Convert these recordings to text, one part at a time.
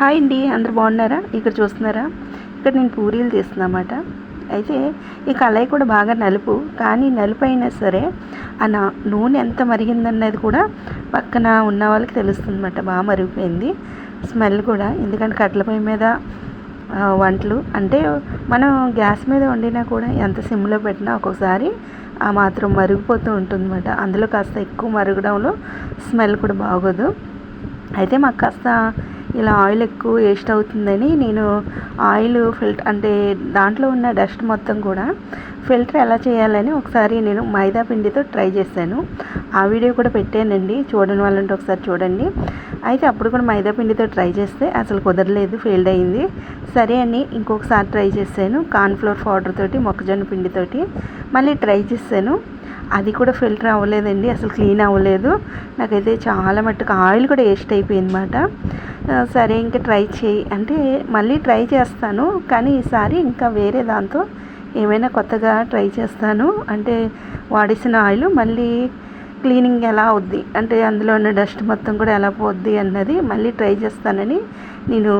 Hi అండి అందరు బాగున్నారా? ఇక్కడ చూస్తున్నారా? ఇక్కడ నేను పూరీలు తీస్తున్నమాట అయితే ఈ కళాయి కూడా బాగా నలుపు కానీ నలుపు అయినా సరే ఆ నా- నూనె ఎంత మరిగిందన్నది కూడా పక్కన ఉన్న వాళ్ళకి తెలుస్తుందన్నమాట. బాగా మరిగిపోయింది. స్మెల్ కూడా. ఎందుకంటే కట్టెల పొయ్యి మీద వంటలు. అంటే మనం గ్యాస్ మీద వండినా కూడా ఎంత సిమ్లో పెట్టినా ఒక్కొక్కసారి ఆ మాత్రం మరిగిపోతూ ఉంటుందన్నమాట. అందులో కాస్త ఎక్కువ మరగడంలో స్మెల్ కూడా బాగోదు. అయితే మాకు కాస్త ఇలా ఆయిల్ ఎక్కువ వేస్ట్ అవుతుందని నేను ఆయిల్ ఫిల్టర్ అంటే దాంట్లో ఉన్న డస్ట్ మొత్తం కూడా ఫిల్టర్ ఎలా చేయాలని ఒకసారి నేను మైదా పిండితో ట్రై చేశాను. ఆ వీడియో కూడా పెట్టానండి. చూడని వాళ్ళంటే ఒకసారి చూడండి. అయితే అప్పుడు కూడా మైదా పిండితో ట్రై చేస్తే అసలు కుదరలేదు ఫెయిల్డ్ అయింది. సరే అని ఇంకొకసారి ట్రై చేశాను కార్న్ఫ్లోర్ పౌడర్ తోటి మొక్కజొన్న పిండితోటి మళ్ళీ ట్రై చేశాను. అది కూడా ఫిల్టర్ అవ్వలేదండి అసలు క్లీన్ అవ్వలేదు. నాకైతే చాలా మట్టుకు ఆయిల్ కూడా వేస్ట్ అయిపోయింది అనమాట సరే ఇంకా ట్రై చేయి. అంటే మళ్ళీ ట్రై చేస్తాను కానీ ఈసారి ఇంకా వేరే దాంతో ఏమైనా కొత్తగా ట్రై చేస్తాను. అంటే వాడేసిన ఆయిల్ మళ్ళీ క్లీనింగ్ ఎలా అవుద్ది అంటే అందులో ఉన్న డస్ట్ మొత్తం కూడా ఎలా పోద్ది అన్నది మళ్ళీ ట్రై చేస్తానని నేను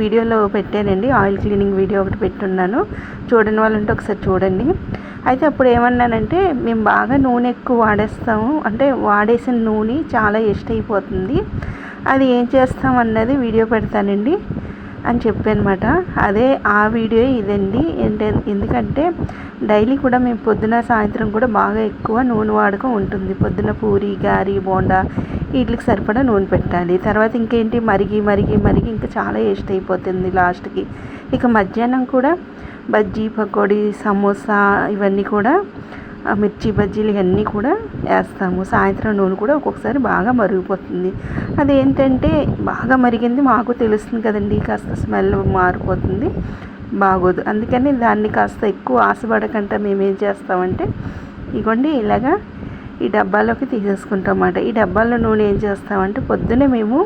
వీడియోలో పెట్టానండి. ఆయిల్ క్లీనింగ్ వీడియో ఒకటి పెట్టున్నాను. చూడని వాళ్ళంటే ఒకసారి చూడండి. అయితే అప్పుడు ఏమన్నానంటే మేము బాగా నూనె ఎక్కువ వాడేస్తాము. అంటే వాడేసిన నూనె చాలా వేస్ట్ అయిపోతుంది. అది ఏం చేస్తాం అన్నది వీడియో పెడతానండి అని చెప్పానమాట. అదే ఆ వీడియో ఇదండి. ఏంటే ఎందుకంటే డైలీ కూడా మేము పొద్దున సాయంత్రం కూడా బాగా ఎక్కువ నూనె వాడకం ఉంటుంది. పొద్దున పూరి గారి బోండా వీటికి సరిపడా నూనె పెట్టాలి. తర్వాత ఇంకేంటి మరిగి మరిగి మరిగి ఇంకా చాలా వేస్ట్ అయిపోతుంది లాస్ట్కి. ఇక మధ్యాహ్నం కూడా బజ్జీ పకోడీ సమోసా ఇవన్నీ కూడా మిర్చి బజ్జీలు ఇవన్నీ కూడా వేస్తాము. సాయంత్రం నూనె కూడా ఒక్కొక్కసారి బాగా మరిగిపోతుంది. అదేంటంటే బాగా మరిగింది మాకు తెలుస్తుంది కదండి కాస్త స్మెల్ మారిపోతుంది బాగోదు. అందుకని దాన్ని కాస్త ఎక్కువ ఆశపడకుండా మేము ఏం చేస్తామంటే ఇగోండి ఇలాగా ఈ డబ్బాలోకి తీసేసుకుంటాం అన్నమాట. ఈ డబ్బాలో నూనె ఏం చేస్తామంటే పొద్దునే మేము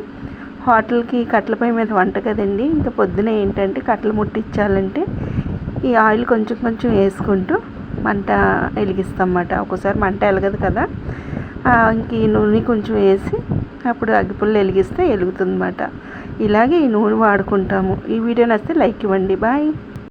హోటల్కి కట్టెలపై మీద వంట కదండి. ఇంకా పొద్దున ఏంటంటే కట్టెలు ముట్టించాలంటే ఈ ఆయిల్ కొంచెం కొంచెం వేసుకుంటూ మంట వెలిగిస్తాం అన్నమాట ఒక్కోసారి మంట వెలగదు కదా. ఆ, ఇంక ఈ నూనె కొంచెం వేసి అప్పుడు అగ్గిపుల్ల వెలిగిస్తే వెలుగుతుంది అన్నమాట ఇలాగే ఈ నూనె వాడుకుంటాము. ఈ వీడియో నచ్చితే లైక్ ఇవ్వండి. బాయ్.